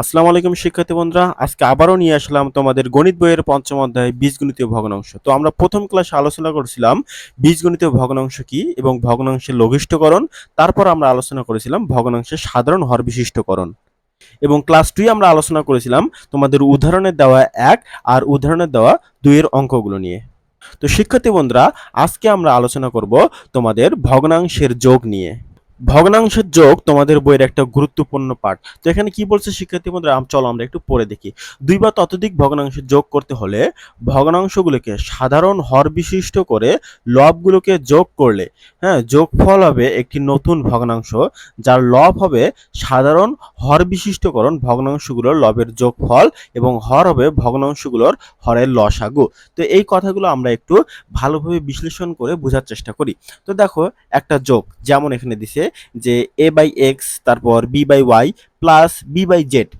আসসালামু আলাইকুম শিক্ষার্থী বন্ধুরা। আজকে আবারও নিয়ে আসলাম তোমাদের গণিত বইয়ের পঞ্চম অধ্যায়, বীজগণিতীয় ভগ্নাংশ। তো আমরা প্রথম ক্লাসে আলোচনা করেছিলাম বীজগণিতীয় ভগ্নাংশ কি এবং ভগ্নাংশের লঘিষ্ঠকরণ। তারপর আমরা আলোচনা করেছিলাম ভগ্নাংশের সাধারণ হর বিশিষ্টকরণ এবং ক্লাস টুই আমরা আলোচনা করেছিলাম তোমাদের উদাহরণের দেওয়া এক আর উদাহরণের দেওয়া দুইয়ের অঙ্কগুলো নিয়ে। তো শিক্ষার্থী বন্ধুরা, আজকে আমরা আলোচনা করব তোমাদের ভগ্নাংশের যোগ নিয়ে। ভগ্নাংশের যোগ তোমাদের বইয়ের একটা গুরুত্বপূর্ণ পাঠ। তো এখানে কি বলছে শিক্ষার্থী বন্ধুরা? চলো আমরা একটু পড়ে দেখি। দুই বা ততোধিক ভগ্নাংশের যোগ করতে হলে ভগ্নাংশগুলোকে সাধারণ হর বিশিষ্ট করে লবগুলোকে যোগ করলে হ্যাঁ যোগফল হবে একটি নতুন ভগ্নাংশ, যার লব হবে সাধারণ হর বিশিষ্টকরণ ভগ্নাংশগুলোর লবের যোগফল এবং হর হবে ভগ্নাংশগুলোর হরের লসাগু। তো এই কথাগুলো আমরা একটু ভালোভাবে বিশ্লেষণ করে বোঝার চেষ্টা করি। তো দেখো একটা যোগ, যেমন এখানে দিছে যে এ বাই এক্স তারপর B by Y plus B by Z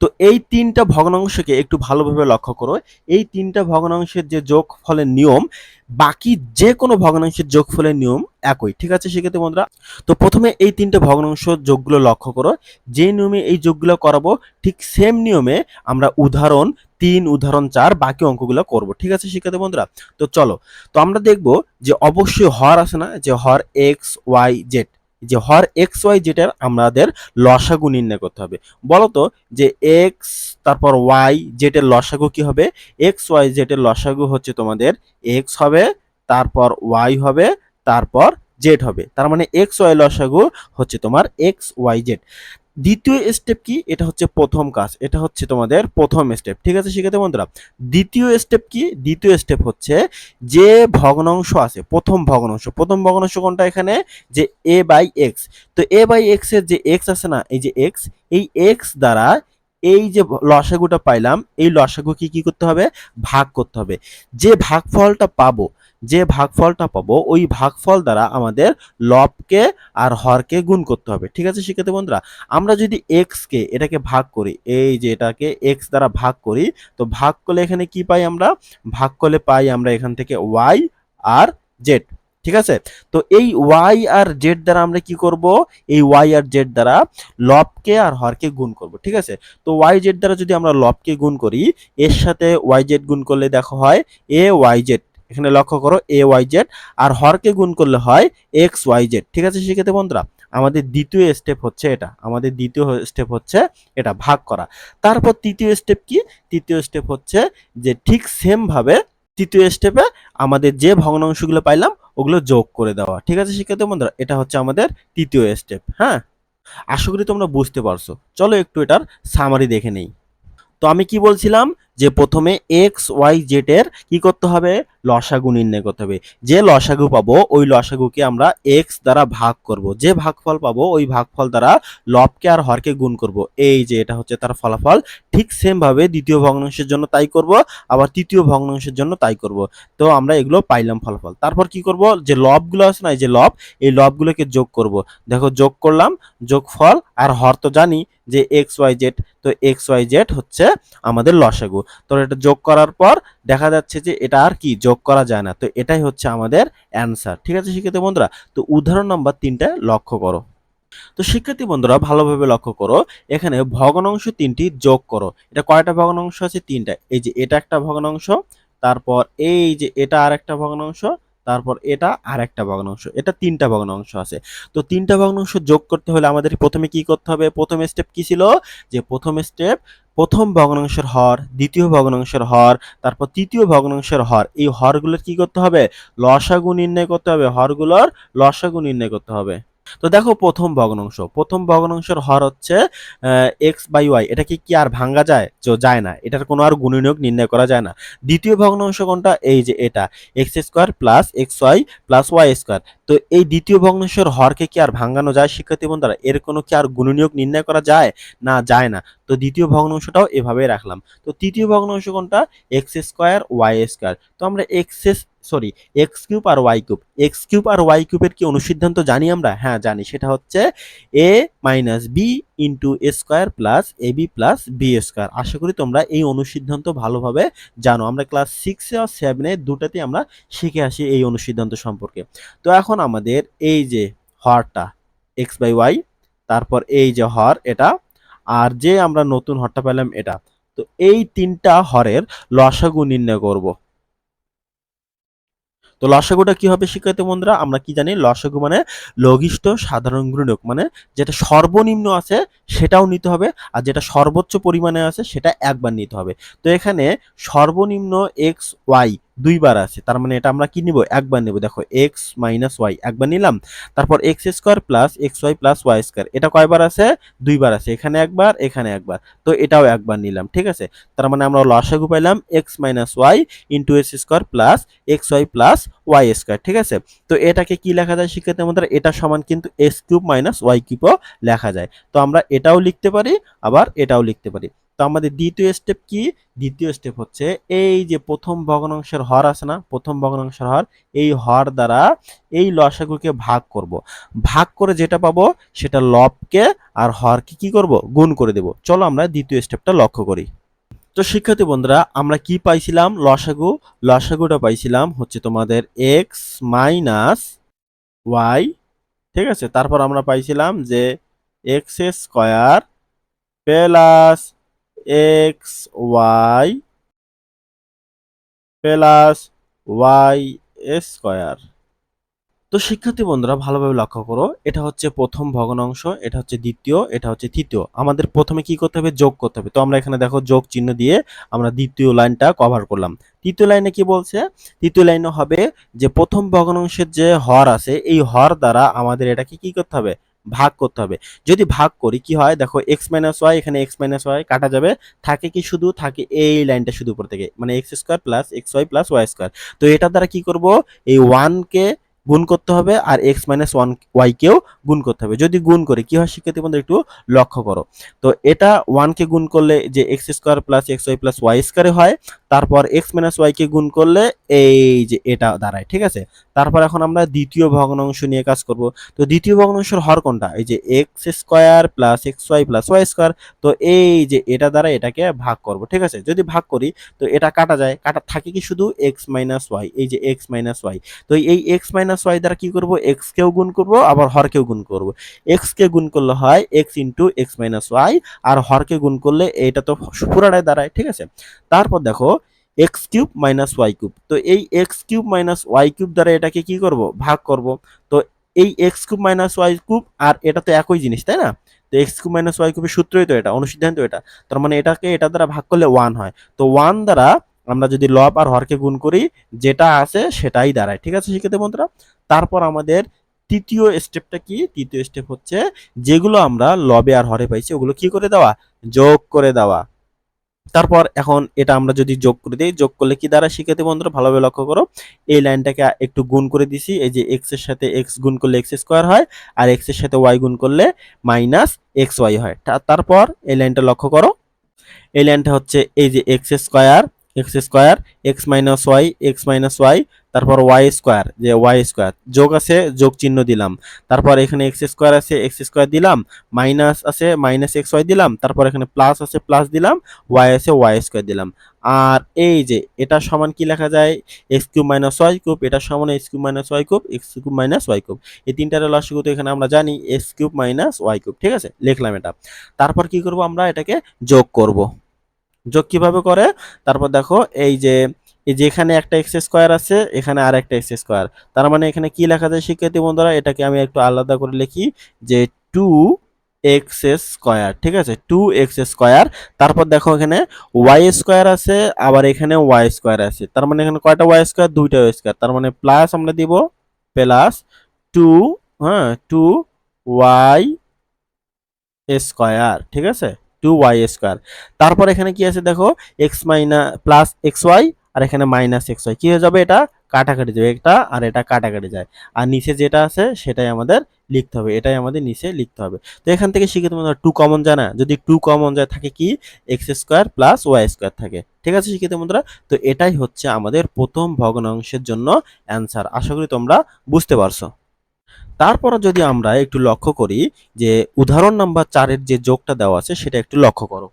তো এই তিনটা ভগ্নাংশকে একটু ভালোভাবে লক্ষ্য করো। এই তিনটা ভগ্নাংশের যে যোগফলের নিয়ম, বাকি যে কোনো ভগ্নাংশের যোগফলের নিয়ম একই, ঠিক আছে সেক্ষেত্রে বন্ধুরা? তো প্রথমে এই তিনটে ভগ্নাংশ যোগগুলো লক্ষ্য করো। যে নিয়মে এই যোগগুলো করাবো, ঠিক সেম নিয়মে আমরা উদাহরণ তিন, উদাহরণ চার, বাকি অঙ্কগুলো করব, ঠিক আছে শিক্ষার্থী বন্ধুরা? তো চলো, তো আমরা দেখব যে অবশ্যই হর আছে না? যে হর এক্স ওয়াই জেড যে হর এক্স ওয়াই জেডের আমাদের লসাগু নির্ণয় করতে হবে। বলতো যে এক্স তারপর ওয়াই জেডের লসাগু কি হবে? এক্স ওয়াই জেডের লসাগু হচ্ছে তোমাদের এক্স হবে, তারপর ওয়াই হবে, তারপর জেড হবে। তার মানে এক্স ওয়াই লসাগু হচ্ছে তোমার এক্স ওয়াই জেড। দ্বিতীয় স্টেপ কি? এটা হচ্ছে প্রথম কাজ। এটা হচ্ছে তোমাদের প্রথম স্টেপ ঠিক আছে শিখাতে বন্ধুরা? দ্বিতীয় স্টেপ কি? দ্বিতীয় স্টেপ হচ্ছে যে ভগ্নাংশ আছে, প্রথম ভগ্নাংশ। প্রথম ভগ্নাংশ কোনটা এখানে? যে এ বাই এক্স তো এ বাই এক্সের যে এক্স আছে না, এই যে এক্স এই এক্স দ্বারা এই যে লসাগুটা পাইলাম, এই লসাগু কি কি করতে হবে? ভাগ করতে হবে। যে ভাগফলটা পাবো যে ভাগফলটা পাবো, ওই ভাগফল দ্বারা আমাদের লবকে আর হরকে গুণ করতে হবে। ঠিক আছে শিক্ষার্থী বন্ধুরা? আমরা যদি এক্স কে এটাকে ভাগ করি, এই যে এটাকে এক্স দ্বারা ভাগ করি, তো ভাগ করলে এখানে কি পাই আমরা? ভাগ করলে পাই আমরা এখান থেকে ওয়াই আর জেড ঠিক আছে? তো এই ওয়াই আর জেড দ্বারা আমরা কি করব? এই ওয়াই আর জেড দ্বারা লবকে আর হরকে গুণ করব। ঠিক আছে? তো ওয়াই জেড দ্বারা যদি আমরা লবকে গুণ করি, এর সাথে ওয়াই জেড গুণ করলে দেখো হয়, এ ওয়াই জেড এখানে লক্ষ্য করো এ ওয়াই জেড আর হরকে গুণ করলে হয় এক্স ওয়াই জেড ঠিক আছে সেক্ষেত্রে বন্ধুরা? আমাদের দ্বিতীয় স্টেপ হচ্ছে এটা। আমাদের দ্বিতীয় স্টেপ হচ্ছে এটা ভাগ করা। তারপর তৃতীয় স্টেপ কি? তৃতীয় স্টেপ হচ্ছে যে ঠিক সেম ভাবে তৃতীয় স্টেপে আমাদের যে ভগ্নাংশগুলো পাইলাম, ওগুলো যোগ করে দেওয়া। ঠিক আছে শিক্ষার্থী বন্ধুরা? এটা হচ্ছে আমাদের তৃতীয় স্টেপ হ্যাঁ? আশা করি তোমরা বুঝতে পারছ। চলো একটু এটার সামারি দেখে নেই। তো আমি কি বলছিলাম? যে প্রথমে এক্স ওয়াই জেড এর কি করতে হবে? লসাগু নির্ণয় করতে হবে। যে লসাগু পাবো, ওই লসাগুকে আমরা এক্স দ্বারা ভাগ করব। যে ভাগফল পাবো, ওই ভাগফল দ্বারা লবকে আর হরকে গুণ করব। এই যে, এটা হচ্ছে তার ফলাফল। ঠিক সেম ভাবে দ্বিতীয় ভগ্নাংশের জন্য তাই করব, আবার তৃতীয় ভগ্নাংশের জন্য তাই করব। তো আমরা এগুলো পাইলাম ফলাফল। তারপর কি করব? যে লবগুলো আছে না, এই যে লব, এই লবগুলোকে যোগ করব। দেখো, যোগ করলাম, যোগফল আর হর তো জানি যে এক্স ওয়াই জেড তো এক্স ওয়াই জেড হচ্ছে আমাদের লসাগু। তো এটা যোগ করার পর দেখা যাচ্ছে যে এটা আর কি যোগ করা যায় না। তো এটাই হচ্ছে আমাদের অ্যান্সার ঠিক আছে শিক্ষার্থী বন্ধুরা? তো উদাহরণ নম্বর তিনটা লক্ষ্য করো। তো শিক্ষার্থী বন্ধুরা, ভালোভাবে লক্ষ্য করো, এখানে ভগ্নাংশ তিনটি যোগ করো। এটা কয়টা ভগ্নাংশ আছে? তিনটা। এই যে এটা একটা ভগ্নাংশ, তারপর এই যে এটা আর একটা ভগ্নাংশ তারপর এটা আর একটা ভগ্নাংশ, এটা তিনটা ভগ্নাংশ আছে। তো তিনটা ভগ্নাংশ যোগ করতে হলে আমাদের প্রথমে কি করতে হবে? প্রথম স্টেপ কি ছিল? যে প্রথম স্টেপ প্রথম ভগ্নাংশের হর, দ্বিতীয় ভগ্নাংশের হর, তারপর তৃতীয় ভগ্নাংশের হর, এই হরগুলোর কি করতে হবে? লসাগু নির্ণয় করতে হবে। হরগুলোর লসাগু নির্ণয় করতে হবে। তো দেখো প্রথম ভগ্নাংশ। প্রথম ভগ্নাংশের হর হচ্ছে এক্স বাই ওয়াই এটা কি আর ভাঙ্গা যায়? তো যায় না। এটার কোনো আর গুণনীয়ক নির্ণয় করা যায় না। দ্বিতীয় ভগ্নাংশ কোনটা? এই যে এটা। X square plus X Y plus Y square তো এই দ্বিতীয় ভগ্নাংশের হরকে কি আর ভাঙ্গানো যায় শিক্ষার্থী বন্ধুরা? এর কোনো কি আর গুণনীয়ক নির্ণয় করা যায়? না যায় না। তো দ্বিতীয় ভগ্নাংশটাও এভাবে রাখলাম। তো তৃতীয় ভগ্নাংশ কোনটা? এক্স স্কোয়ার ওয়াই স্কোয়ার তো আমরা এক্স সরি এক্স কিউব আর ওয়াই কিউব এক্স কিউব আর ওয়াই কিউবের কি অনুসিদ্ধান্ত জানি আমরা? হ্যাঁ জানি। সেটা হচ্ছে A minus B into A square plus A B plus B square আশা করি তোমরা এই অনুসিদ্ধান্ত ভালোভাবে জানো। আমরা ক্লাস সিক্সে আর সেভেনে দুটাতে আমরা শিখে আসি এই অনুসিদ্ধান্ত সম্পর্কে। তো এখন আমাদের এই যে হরটা এক্স বাই ওয়াই তারপর এই যে হর, এটা, আর যে আমরা নতুন হরটা পেলাম এটা। তো এই তিনটা হরের লসাগু নির্ণয় করব। তো লসাগুটা কি হবে শিক্ষার্থী বন্ধুরা? আমরা কি জানি, লসাগু মানে লঘিষ্ঠ সাধারণ গুণক মানে যেটা সর্বনিম্ন আছে সেটাও নিতে হবে আর যেটা সর্বোচ্চ পরিমাণে আছে সেটা একবার নিতে হবে। তো এখানে সর্বনিম্ন এক্স ওয়াই দুইবার আছে। তার মানে এটা আমরা কি নিব? একবার নেব। দেখো এক্স মাইনাস ওয়াই একবার নিলাম। তারপর X square plus X Y plus Y square এটা কয়বার আছে? দুইবার আছে। এখানে একবার এখানে একবার। তো এটাও একবার নিলাম, ঠিক আছে? তার মানে আমরা লসাগু পাইলাম X minus Y into X square plus X Y plus Y square ঠিক আছে? তো এটাকে কি লেখা যায় শিক্ষার্থী আমাদের এটা সমান কিন্তু এক্স কিউব মাইনাস ওয়াই কিউবও লেখা যায়। তো আমরা এটাও লিখতে পারি, আবার এটাও লিখতে পারি। তো আমাদের দ্বিতীয় স্টেপ কি? দ্বিতীয় স্টেপ হচ্ছে এই যে প্রথম ভগ্নাংশের হর আছে না, প্রথম ভগ্নাংশের হর, এই হর দ্বারা এই লসাগুকে ভাগ করব। ভাগ করে যেটা পাবো সেটা লবকে আর হরকে কি করব? গুণ করে দেব। চলো আমরা দ্বিতীয় স্টেপটা লক্ষ্য করি। তো শিক্ষার্থী বন্ধুরা, আমরা কি পাইছিলাম? লসাগু। লসাগুটা পাইছিলাম হচ্ছে তোমাদের এক্স মাইনাস ওয়াই ঠিক আছে? তারপর আমরা পাইছিলাম যে X square plus X Y plus Y square. তো শিক্ষার্থী বন্ধুরা, ভালোভাবে লক্ষ্য করো, এটা হচ্ছে প্রথম ভগ্নাংশ, এটা হচ্ছে দ্বিতীয়, এটা হচ্ছে তৃতীয়। আমাদের প্রথমে কি করতে হবে? যোগ করতে হবে। তো আমরা এখানে দেখো যোগ চিহ্ন দিয়ে আমরা দ্বিতীয় লাইনটা কভার করলাম। তৃতীয় লাইনে কি বলছে? তৃতীয় লাইনে হবে যে প্রথম ভগ্নাংশের যে হর আছে, এই হর দ্বারা আমাদের এটাকে কি করতে হবে? ভাগ করতে হবে। যদি ভাগ করি, কি হয়? দেখো এক্স মাইনাস ওয়াই এখানে এক্স মাইনাস ওয়াই কাটা যাবে। থাকে কি শুধু? থাকে এই লাইনটা শুধু উপর থেকে। মানে X square plus X Y plus Y square তো এটার দ্বারা কি করব? এই ওয়ানকে গুণ করতে হবে আর এক্স মাইনাস ওয়ান ওয়াইকেও গুণ করতে হবে। যদি গুণ করি, কি হয় শিক্ষার্থী বন্ধু? একটু লক্ষ্য করো। তো এটা ওয়ানকে গুণ করলে যে X square plus X Y plus Y স্কোয়ারে হয় তারপর এক্স মাইনাস ওয়াইকে গুণ করলে এই যে এটা দাঁড়ায়, ঠিক আছে? তারপর এখন আমরা দ্বিতীয় ভগ্নাংশ নিয়ে কাজ করব। তো দ্বিতীয় ভগ্নাংশের হর কোনটা? এই যে X square plus X Y plus Y square তো এই যে এটা দ্বারা এটাকে ভাগ করব, ঠিক আছে? যদি ভাগ করি, তো এটা কাটা যায়, কাটা থাকে কি শুধু? এক্স মাইনাস ওয়াই এই যে এক্স মাইনাস ওয়াই তো এই এক্স মাইনাস ওয়াই দ্বারা কি করব? এক্স কেও গুণ করব, আবার হরকেও গুণ করব। এক্স কে গুণ করলে হয় X into X minus Y আর হরকে গুণ করলে এটা তো পুরাটাই দাঁড়ায়, ঠিক আছে? তারপর দেখো X cube minus Y cube তো এই X cube minus Y cube দ্বারা এটাকে কি করব? ভাগ করব। তো এই X cube minus Y cube আর এটা তো একই জিনিস, তাই না? তো এক্স কিউব মাইনাস ওয়াই কিউবের সূত্রই তো এটা, অনুসিদ্ধান্ত এটা। তার মানে এটাকে, এটা দ্বারা ভাগ করলে ওয়ান হয়। তো ওয়ান দ্বারা আমরা যদি লব আর হরকে গুণ করি, যেটা আছে সেটাই দাঁড়ায়। ঠিক আছে শিক্ষিত বন্ধুরা? তারপর আমাদের তৃতীয় স্টেপটা কি? তৃতীয় স্টেপ হচ্ছে যেগুলো আমরা লবে আর হরে পাইছি, ওগুলো কি করে দেওয়া? যোগ করে দেওয়া। তারপর এখন এটা আমরা যদি যোগ করে দিই, যোগ করলে কি দ্বারা শিখাতে বন্ধুরা ভালোভাবে লক্ষ্য করো? এই লাইনটাকে একটু গুণ করে দিছি, এই যে এক্সের সাথে এক্স গুণ করলে এক্স স্কোয়ার হয় আর এক্সের সাথে ওয়াই গুণ করলে মাইনাস এক্স ওয়াই হয়। তারপর এই লাইনটা লক্ষ্য করো। এই লাইনটা হচ্ছে এই যে X square X square X minus Y X minus Y তারপর ওয়াই স্কোয়ার যে ওয়াই স্কোয়ার যোগ আছে, যোগ চিহ্ন দিলাম। তারপর এখানে এক্স স্কোয়ার আছে এক্স স্কোয়ার দিলাম। মাইনাস আছে মাইনাস এক্স ওয়াই দিলাম। তারপর এখানে প্লাস আছে প্লাস দিলাম। ওয়াই আছে ওয়াই স্কোয়ার দিলাম। আর এই যে, এটা সমান কি লেখা যায়? X cube minus Y cube এটা সমান X cube minus Y cube X cube minus Y cube এই তিনটার লসগু তো এখানে আমরা জানি X cube minus Y cube ঠিক আছে? লিখলাম এটা। তারপর কি করব আমরা? এটাকে যোগ করব। যোগ কীভাবে করে? তারপর দেখো, এই যে এই যে এখানে একটা এক্স স্কোয়ার আছে, এখানে আর একটা এক্স স্কোয়ার তার মানে এখানে কি লেখা যায় শিক্ষার্থী বন্ধুরা? এটাকে আমি একটু আলাদা করে লিখি যে টু এক্স স্কোয়ার ঠিক আছে? টু এক্স স্কোয়ার তারপর দেখো এখানে ওয়াই স্কোয়ার আছে, আবার এখানে ওয়াই স্কোয়ার আছে। তার মানে এখানে কয়টা ওয়াই স্কোয়ার দুইটা ওয়াই স্কোয়ার তার মানে প্লাস আমরা দিব প্লাস টু হ্যাঁ টু ওয়াই স্কোয়ার ঠিক আছে? টু ওয়াই স্কোয়ার তারপর এখানে কি আছে দেখো? X minus plus X Y আর এখানে মাইনাস এক্স ওয়াই কি হয়ে যাবে এটা? কাটাকাটি যাবে। এটা আর এটা কাটাকাটি যায়। আর নিচে যেটা আছে সেটাই আমাদের লিখতে হবে। এটাই আমাদের নিচে লিখতে হবে। তো এখান থেকে শিখে তোমাদের টু কমন যায় না যদি টু কমন যায় থাকে কি? X square plus Y square থাকে। ঠিক আছে শিখিত বন্ধুরা? তো এটাই হচ্ছে আমাদের প্রথম ভগ্নাংশের জন্য অ্যান্সার আশা করি তোমরা বুঝতে পারছ। তারপর যদি আমরা একটু লক্ষ্য করি যে উদাহরণ নাম্বার চারের যে যোগটা দেওয়া আছে সেটা একটু লক্ষ্য করো।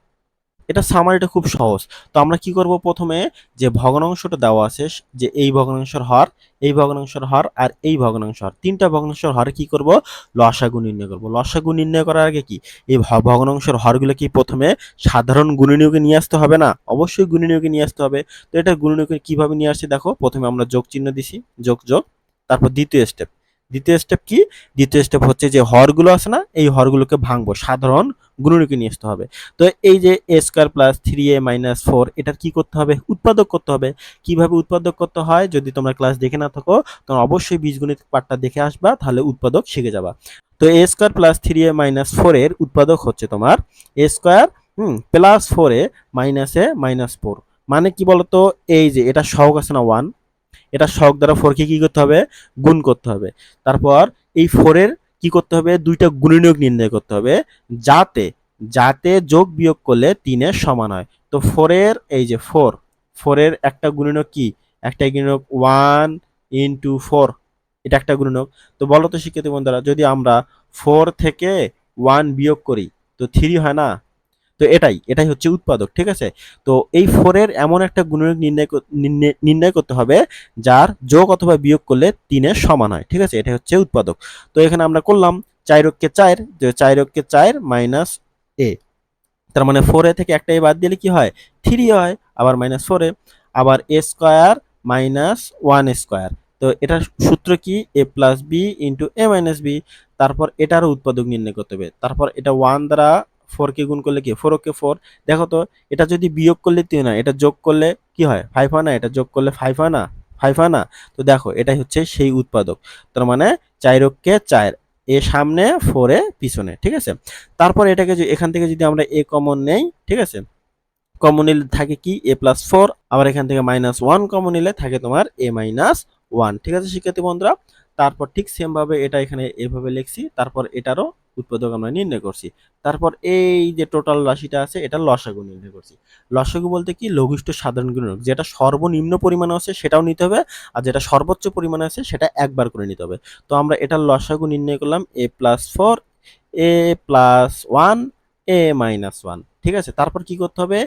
এটা সামারিটা খুব সহজ। তো আমরা কি করব প্রথমে যে ভগ্নাংশটা দেওয়া আছে যে এই ভগ্নাংশের হর, এই ভগ্নাংশের হর আর এই ভগ্নাংশ হর। তিনটা ভগ্নাংশের হরে কি করব? লসাগু নির্ণয় করব। লসাগু নির্ণয় করার আগে কি? এই ভগ্নাংশের হরগুলো কি প্রথমে সাধারণ গুণনীয়কে নিয়ে আসতে হবে না? অবশ্যই গুণনীয়কে নিয়ে আসতে হবে। তো এটা গুণনীয়কে কীভাবে নিয়ে আসছে দেখো। প্রথমে আমরা যোগ চিহ্ন দিছি, যোগ যোগ। তারপর দ্বিতীয় স্টেপ দ্বিতীয় স্টেপ কি? দ্বিতীয় স্টেপ হচ্ছে যে হরগুলো আছে না, এই হরগুলোকে ভাঙবো। সাধারণ গুণনীয়কে নিয়ে আসতে হবে। তো এই যে A square plus three A minus four এটার কি করতে হবে? উৎপাদক করতে হবে। কীভাবে উৎপাদক করতে হয়? যদি তোমরা ক্লাস দেখে না থাকো তোমরা অবশ্যই বীজগণিত পাঠটা দেখে আসবা, তাহলে উৎপাদক শিখে যাবা। তো A square plus three A minus four এর উৎপাদক হচ্ছে তোমার A square hmm plus four minus minus four মানে কি বলতো? এই যে এটা সহগ আছে না ওয়ান এটা সহগ দ্বারা ফোরকে কি করতে হবে? গুণ করতে হবে। তারপর এই ফোরের কি করতে হবে? দুইটা গুণনীয়ক নির্ণয় করতে হবে। যাতে যাতে যোগ বিয়োগ করলে তিনের সমান হয়। তো ফোরের এই যে ফোর ফোরের একটা গুণনীয়ক কি? একটা গুণনীয়ক ওয়ান ইন্টু ফোর এটা একটা গুণনীয়ক। তো বলো তো শিক্ষার্থী বন্ধুরা, যদি আমরা ফোর থেকে ওয়ান বিয়োগ করি, তো থ্রি হয় না? তো এটাই এটাই হচ্ছে উৎপাদক, ঠিক আছে? তো এই ফোরের এমন একটা গুণনীয়ক নির্ণয় নির্ণয়- করতে হবে যার যোগ অথবা বিয়োগ করলে তিনের সমান হয়, ঠিক আছে? এটা হচ্ছে উৎপাদক। তো এখানে আমরা করলাম অক্ষে চার যে চার মাইনাস এ। তার মানে ফোর থেকে একটা এ বাদ দিলে কি হয়? থ্রি হয়, আবার মাইনাস ফোর আবার A square minus one square. তো এটার সূত্র কি? A plus B into A minus B. তারপর এটারও উৎপাদক নির্ণয় করতে হবে। তারপর এটা ওয়ান দ্বারা ফোর কে গুণ করলে কি? ফোর ওকে ফোর দেখো তো, এটা যদি বিয়োগ করলে তিন হয়, এটা যোগ করলে কি হয়? ফাইভ হয় না, এটা যোগ করলে ফাইভ হয় না ফাইভ হয় না। তো দেখো, এটাই হচ্ছে সেই উৎপাদক। তার মানে অক্ষে চার, এ সামনে ফোরে পিছনে, ঠিক আছে? তারপর এটাকে এখান থেকে যদি আমরা এ কমন নেই, ঠিক আছে? কমন নিলে থাকে কি? এ প্লাস ফোর আবার এখান থেকে মাইনাস ওয়ান কমন নিলে থাকে তোমার এ মাইনাস ওয়ান ঠিক আছে শিক্ষার্থী বন্ধুরা? তারপর ঠিক সেম ভাবে এটা এখানে এভাবে লিখছি, তারপর এটারও উৎপাদক আমরা নির্ণয় করছি। তারপর এই যে টোটাল রাশিটা আছে, এটা লসাগু নির্ণয় করছি। লসাগু বলতে কি? লঘিষ্ঠ সাধারণ গুণক। যেটা সর্বনিম্ন পরিমাণে আছে, সেটাও নিতে হবে। আর যেটা সর্বোচ্চ পরিমাণে আছে, সেটা একবার করে নিতে হবে। তো আমরা এটার লসাগু নির্ণয় করলাম A plus four A plus one A minus one ঠিক আছে? তারপর কি করতে হবে?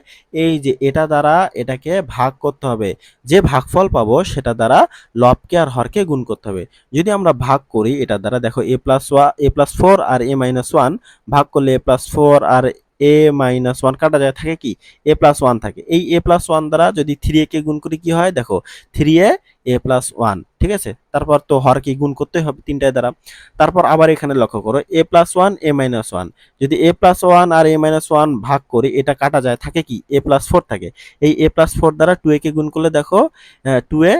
এই যে এটা দ্বারা এটাকে ভাগ করতে হবে। যে ভাগফল পাবো সেটা দ্বারা লবকে আর হরকে গুণ করতে হবে। যদি আমরা ভাগ করি, এটা দ্বারা দেখো A plus one A plus four R A minus one ভাগ করলে এ প্লাস ফোর আর এ মাইনাস ওয়ান কাটা যায়, থাকে কি? এ প্লাস ওয়ান থাকে। এই এ প্লাস ওয়ান দ্বারা যদি থ্রি এ কে গুণ করি কি হয়? দেখো three A A plus one ঠিক আছে? তারপর তো হরকে গুণ করতে হবে তিনটায় দ্বারা। তারপর আবার এখানে লক্ষ্য করো A plus one A minus one যদি এ প্লাস ওয়ান আর এ মাইনাস ওয়ান ভাগ করি এটা কাটা যায়, থাকে কি? এ প্লাস ফোর থাকে। এই এ প্লাস ফোর দ্বারা টু এ কে গুণ করলে দেখো two A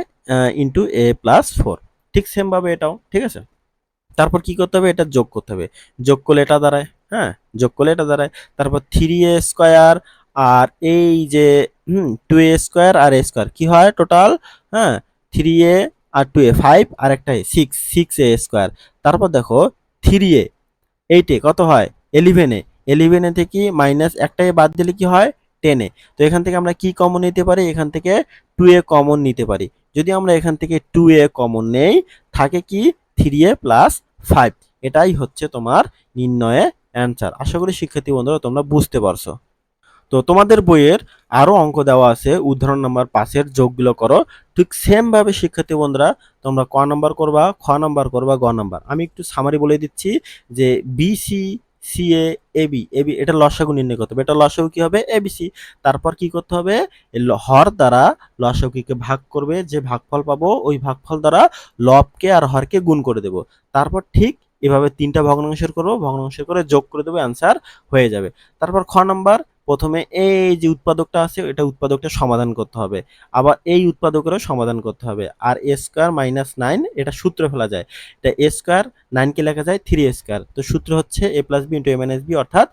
into A plus four ঠিক সেম ভাবে এটাও, ঠিক আছে? তারপর কি করতে হবে? এটা যোগ করতে হবে। যোগ করলে এটা দাঁড়ায়। হ্যাঁ যোগ করলে এটা দাঁড়ায়। তারপর থ্রি এ স্কোয়ার আর এই যে, হুম টু এ স্কোয়ার আর এ স্কোয়ার কি হয় টোটাল হ্যাঁ থ্রি এ আর টু এ ফাইভ আর একটা সিক্স সিক্স এ স্কোয়ার তারপর দেখো থ্রি এ এইটে কত হয়? এলিভেনে এলিভেনে থেকে মাইনাস একটা এ বাদ দিলে কি হয়? টেনে তো এখান থেকে আমরা কি কমন নিতে পারি? এখান থেকে টু এ কমন নিতে পারি। যদি আমরা এখান থেকে টু এ কমন নেই, থাকে কি? থ্রি এ প্লাস ফাইভ এটাই হচ্ছে তোমার নির্ণয়ে অ্যান্সার আশা করি শিক্ষার্থী বন্ধুরা, তোমরা বুঝতে পারছ। তো তোমাদের বইয়ের আরও অঙ্ক দেওয়া আছে, উদাহরণ নাম্বার পাঁচের যোগগুলো করো। ঠিক সেম ভাবে শিক্ষার্থী বন্ধুরা, তোমরা ক নাম্বার করবা, খ নাম্বার করবা, গ নাম্বার আমি একটু সামারি বলে দিচ্ছি যে BC C A AB AB এটা লসাগু নির্ণয় করতে হবে। এটা লসাগু কি হবে? এবিসি তারপর কি করতে হবে? হর দ্বারা লসাগুকে ভাগ করবে, যে ভাগফল পাবো, ওই ভাগফল দ্বারা লবকে আর হরকে গুণ করে দেব। তারপর ঠিক এভাবে তিনটা ভগ্নাংশের করব ভগ্নাংশের করে যোগ করে দেবো অ্যান্সার হয়ে যাবে। তারপর খ নাম্বার প্রথমে এই যে উৎপাদকটা আছে, এটা উৎপাদকটা সমাধান করতে হবে। আবার এই উৎপাদকেরও সমাধান করতে হবে। আর এ স্কোয়ার মাইনাস নাইন এটা সূত্র ফেলা যায়। এটা এ স্কোয়ার নাইনকে লেখা যায় থ্রি স্কোয়ার তো সূত্র হচ্ছে A plus B into A minus B অর্থাৎ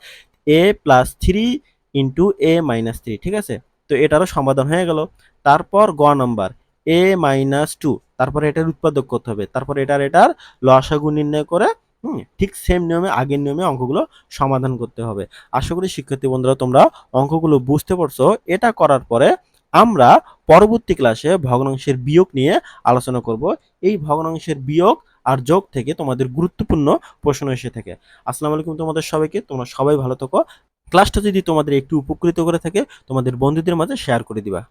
A plus three into A minus three ঠিক আছে? তো এটারও সমাধান হয়ে গেল। তারপর গ নাম্বার এ মাইনাস টু তারপরে এটার উৎপাদক করতে হবে? তারপর এটার এটার লসাগু নির্ণয় করে ঠিক সেম নিয়মে, আগের নিয়মে অঙ্কগুলো সমাধান করতে হবে। আশা করি শিক্ষার্থী বন্ধুরা, তোমরা অঙ্কগুলো বুঝতে পারছ। এটা করার পরে আমরা পরবর্তী ক্লাসে ভগ্নাংশের বিয়োগ নিয়ে আলোচনা করব। এই ভগ্নাংশের বিয়োগ আর যোগ থেকে তোমাদের গুরুত্বপূর্ণ প্রশ্ন এসে থাকে। আসসালামু আলাইকুম তোমাদের সবাইকে। তোমরা সবাই ভালো থাকো। ক্লাসটা যদি তোমাদের একটু উপকৃত করে থাকে, তোমাদের বন্ধুদের মাঝে শেয়ার করে দিবা।